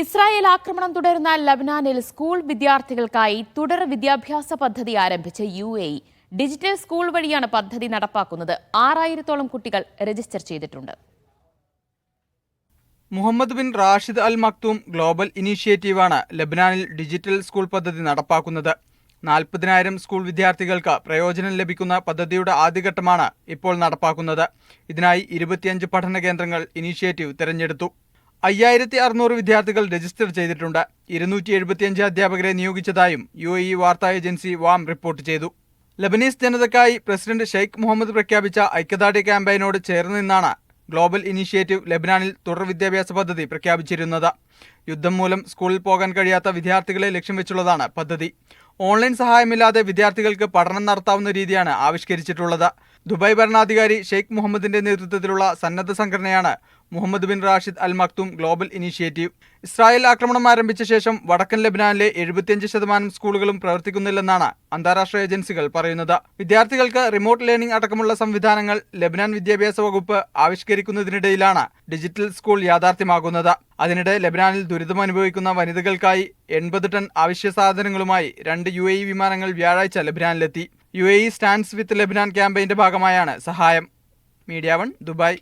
Israel ആക്രമണം തുടരുന്ന ലബനാനിൽ school വിദ്യാർത്ഥികൾക്കായി തുടർ വിദ്യാഭ്യാസ പദ്ധതി ആരംഭിച്ച യു എ ഡിജിറ്റൽ സ്കൂൾ വഴിയാണ് പദ്ധതി നടപ്പാക്കുന്നത്. ആറായിരത്തോളം കുട്ടികൾ രജിസ്റ്റർ ചെയ്തിട്ടുണ്ട്. Mohammed bin Rashid Al Maktoum global ഇനീഷ്യേറ്റീവാണ് ലബനാനിൽ ഡിജിറ്റൽ സ്കൂൾ പദ്ധതി നടപ്പാക്കുന്നത്. നാൽപ്പതിനായിരം സ്കൂൾ വിദ്യാർത്ഥികൾക്ക് പ്രയോജനം ലഭിക്കുന്ന പദ്ധതിയുടെ ആദ്യഘട്ടമാണ് ഇപ്പോൾ നടപ്പാക്കുന്നത്. ഇതിനായി ഇരുപത്തിയഞ്ച് പഠന കേന്ദ്രങ്ങൾ ഇനീഷ്യേറ്റീവ് തിരഞ്ഞെടുത്തു. അയ്യായിരത്തി അറുന്നൂറ് വിദ്യാർത്ഥികൾ രജിസ്റ്റർ ചെയ്തിട്ടുണ്ട്. ഇരുന്നൂറ്റി എഴുപത്തിയഞ്ച് അധ്യാപകരെ നിയോഗിച്ചതായും യു എ ഇ വാർത്താ ഏജൻസി വാം റിപ്പോർട്ട് ചെയ്തു. ലബനീസ് ജനതയ്ക്കായി പ്രസിഡന്റ് ഷെയ്ഖ് മുഹമ്മദ് പ്രഖ്യാപിച്ച ഐക്യദാർഢ്യ ക്യാമ്പയിനോട് ചേർന്ന് നിന്നാണ് ഗ്ലോബൽ ഇനീഷ്യേറ്റീവ് ലബനാനിൽ തുടർ വിദ്യാഭ്യാസ പദ്ധതി പ്രഖ്യാപിച്ചിരുന്നത്. യുദ്ധം മൂലം സ്കൂളിൽ പോകാൻ കഴിയാത്ത വിദ്യാർത്ഥികളെ ലക്ഷ്യം വെച്ചുള്ളതാണ് പദ്ധതി. ഓൺലൈൻ സഹായമില്ലാതെ വിദ്യാർത്ഥികൾക്ക് പഠനം നടത്താവുന്ന രീതിയാണ് ആവിഷ്കരിച്ചിട്ടുള്ളത്. ദുബായ് ഭരണാധികാരി ഷെയ്ഖ് മുഹമ്മദിന്റെ നേതൃത്വത്തിലുള്ള സന്നദ്ധ സംഘടനയാണ് Mohammed bin Rashid Al Maktoum global initiative. Israel ആക്രമണം ആരംഭിച്ച ശേഷം വടക്കൻ ലബനാനിലെ എഴുപത്തിയഞ്ച് ശതമാനം സ്കൂളുകളും പ്രവർത്തിക്കുന്നില്ലെന്നാണ് അന്താരാഷ്ട്ര ഏജൻസികൾ പറയുന്നത്. വിദ്യാർത്ഥികൾക്ക് റിമോട്ട് ലേണിംഗ് അടക്കമുള്ള സംവിധാനങ്ങൾ ലബനാൻ വിദ്യാഭ്യാസ വകുപ്പ് ആവിഷ്കരിക്കുന്നതിനിടയിലാണ് ഡിജിറ്റൽ സ്കൂൾ യാഥാർത്ഥ്യമാകുന്നത്. അതിനിടെ ലബനാനിൽ ദുരിതമനുഭവിക്കുന്ന വനിതകൾക്കായി എൺപത് ടൺ അവശ്യ സാധനങ്ങളുമായി രണ്ട് യു വിമാനങ്ങൾ വ്യാഴാഴ്ച ലബനാനിലെത്തി. U A E stands with Lebanon ക്യാമ്പയിന്റെ ഭാഗമായാണ് സഹായം. Media one Dubai.